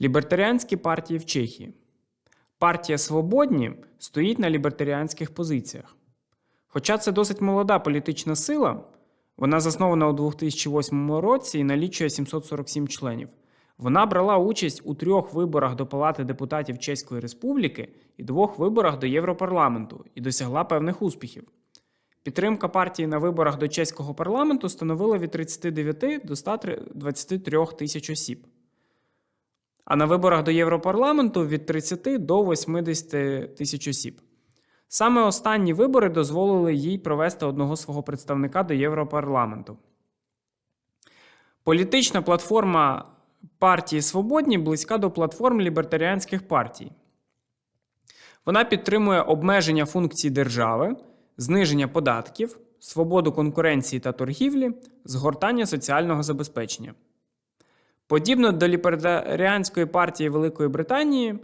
Лібертаріанські партії в Чехії. Партія Свободні стоїть на лібертаріанських позиціях. Хоча це досить молода політична сила, вона заснована у 2008 році і налічує 747 членів. Вона брала участь у трьох виборах до Палати депутатів Чеської Республіки і двох виборах до Європарламенту і досягла певних успіхів. Підтримка партії на виборах до чеського парламенту становила від 39 до 123 тисяч осіб. А на виборах до Європарламенту від 30 до 80 тисяч осіб. Саме останні вибори дозволили їй провести одного свого представника до Європарламенту. Політична платформа партії Свободні близька до платформ лібертаріанських партій. Вона підтримує обмеження функцій держави, зниження податків, свободу конкуренції та торгівлі, згортання соціального забезпечення. Подібно до лібертаріанської партії Великої Британії,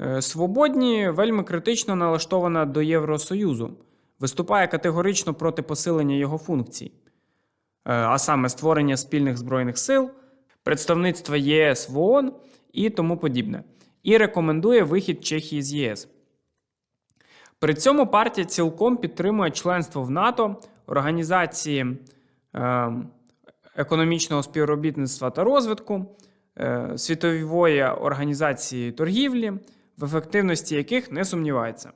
е, Свободні вельми критично налаштована до Євросоюзу, виступає категорично проти посилення його функцій, е, а саме створення спільних збройних сил, представництва ЄС в ООН і тому подібне, і рекомендує вихід Чехії з ЄС. При цьому партія цілком підтримує членство в НАТО, організації е, економічного співробітництва та розвитку, е, світової організації торгівлі, в ефективності яких не сумнівається.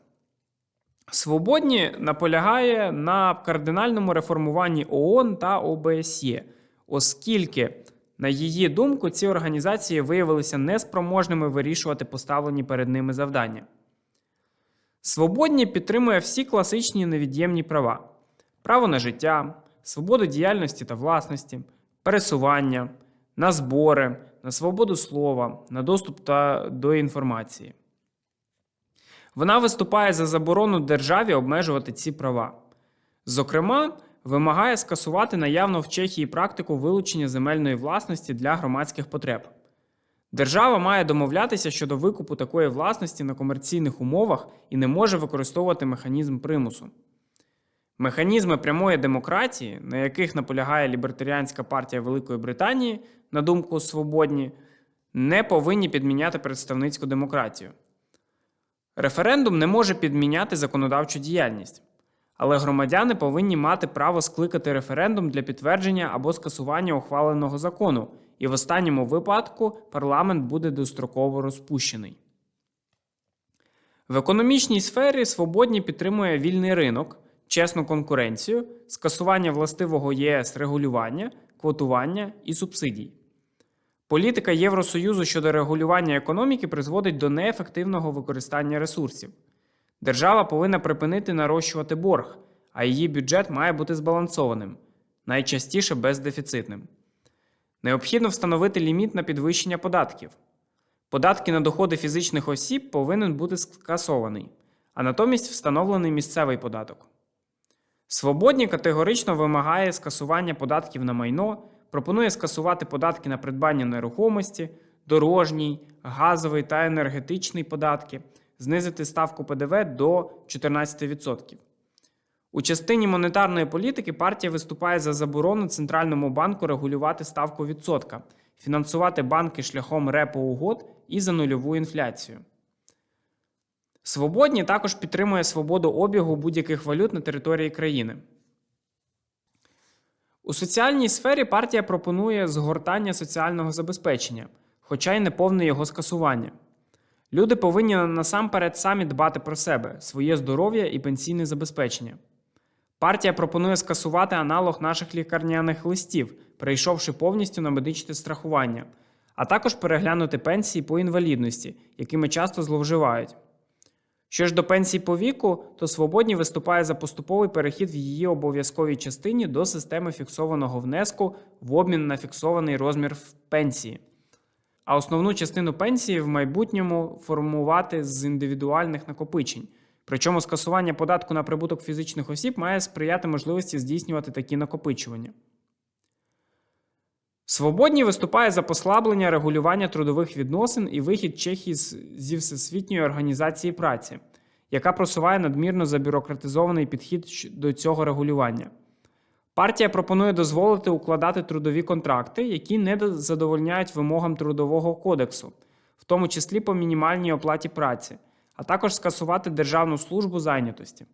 Свободні наполягає на кардинальному реформуванні ООН та ОБСЄ, оскільки, на її думку, ці організації виявилися неспроможними вирішувати поставлені перед ними завдання. Свободні підтримує всі класичні невід'ємні права: право на життя, свободу діяльності та власності, пересування, на збори, на свободу слова, на доступ та до інформації. Вона виступає за заборону державі обмежувати ці права. Зокрема, вимагає скасувати наявну в Чехії практику вилучення земельної власності для громадських потреб. Держава має домовлятися щодо викупу такої власності на комерційних умовах і не може використовувати механізм примусу. Механізми прямої демократії, на яких наполягає лібертаріанська партія Великої Британії, на думку свободні, не повинні підміняти представницьку демократію. Референдум не може підміняти законодавчу діяльність, але громадяни повинні мати право скликати референдум для підтвердження або скасування ухваленого закону, і в останньому випадку парламент буде достроково розпущений. В економічній сфері свободні підтримує вільний ринок, чесну конкуренцію, скасування властивого ЄС регулювання, квотування і субсидій. Політика Євросоюзу щодо регулювання економіки призводить до неефективного використання ресурсів. Держава повинна припинити нарощувати борг, а її бюджет має бути збалансованим, найчастіше бездефіцитним. Необхідно встановити ліміт на підвищення податків. Податки на доходи фізичних осіб повинен бути скасований, а натомість встановлений місцевий податок. Свободні категорично вимагає скасування податків на майно, пропонує скасувати податки на придбання нерухомості, дорожній, газовий та енергетичний податки, знизити ставку ПДВ до 14%. У частині монетарної політики партія виступає за заборону Центральному банку регулювати ставку відсотка, фінансувати банки шляхом репо угод і за нульову інфляцію. Свободні також підтримує свободу обігу будь-яких валют на території країни. У соціальній сфері партія пропонує згортання соціального забезпечення, хоча й не повне його скасування. Люди повинні насамперед самі дбати про себе, своє здоров'я і пенсійне забезпечення. Партія пропонує скасувати аналог наших лікарняних листів, перейшовши повністю на медичне страхування, а також переглянути пенсії по інвалідності, якими часто зловживають. Що ж до пенсій по віку, то свободні виступає за поступовий перехід в її обов'язковій частині до системи фіксованого внеску в обмін на фіксований розмір пенсії, а основну частину пенсії в майбутньому формувати з індивідуальних накопичень. Причому скасування податку на прибуток фізичних осіб має сприяти можливості здійснювати такі накопичування. Свободні виступає за послаблення регулювання трудових відносин і вихід Чехії зі Всесвітньої організації праці, яка просуває надмірно забюрократизований підхід до цього регулювання. Партія пропонує дозволити укладати трудові контракти, які не задовольняють вимогам Трудового кодексу, в тому числі по мінімальній оплаті праці, а також скасувати Державну службу зайнятості.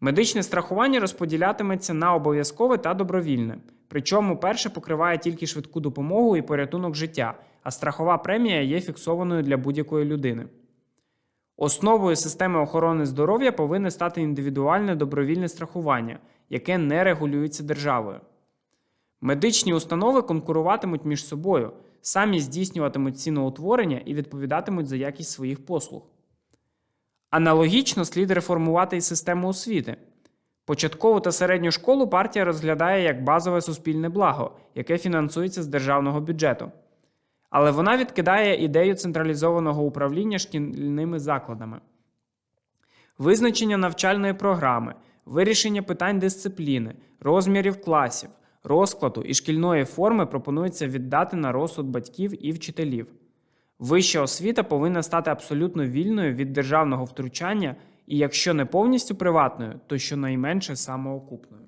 Медичне страхування розподілятиметься на обов'язкове та добровільне. Причому перше покриває тільки швидку допомогу і порятунок життя, а страхова премія є фіксованою для будь-якої людини. Основою системи охорони здоров'я повинне стати індивідуальне добровільне страхування, яке не регулюється державою. Медичні установи конкуруватимуть між собою, самі здійснюватимуть ціноутворення і відповідатимуть за якість своїх послуг. Аналогічно слід реформувати і систему освіти. Початкову та середню школу партія розглядає як базове суспільне благо, яке фінансується з державного бюджету. Але вона відкидає ідею централізованого управління шкільними закладами. Визначення навчальної програми, вирішення питань дисципліни, розмірів класів, розкладу і шкільної форми пропонується віддати на розсуд батьків і вчителів. Вища освіта повинна стати абсолютно вільною від державного втручання і, якщо не повністю приватною, то щонайменше самоокупною.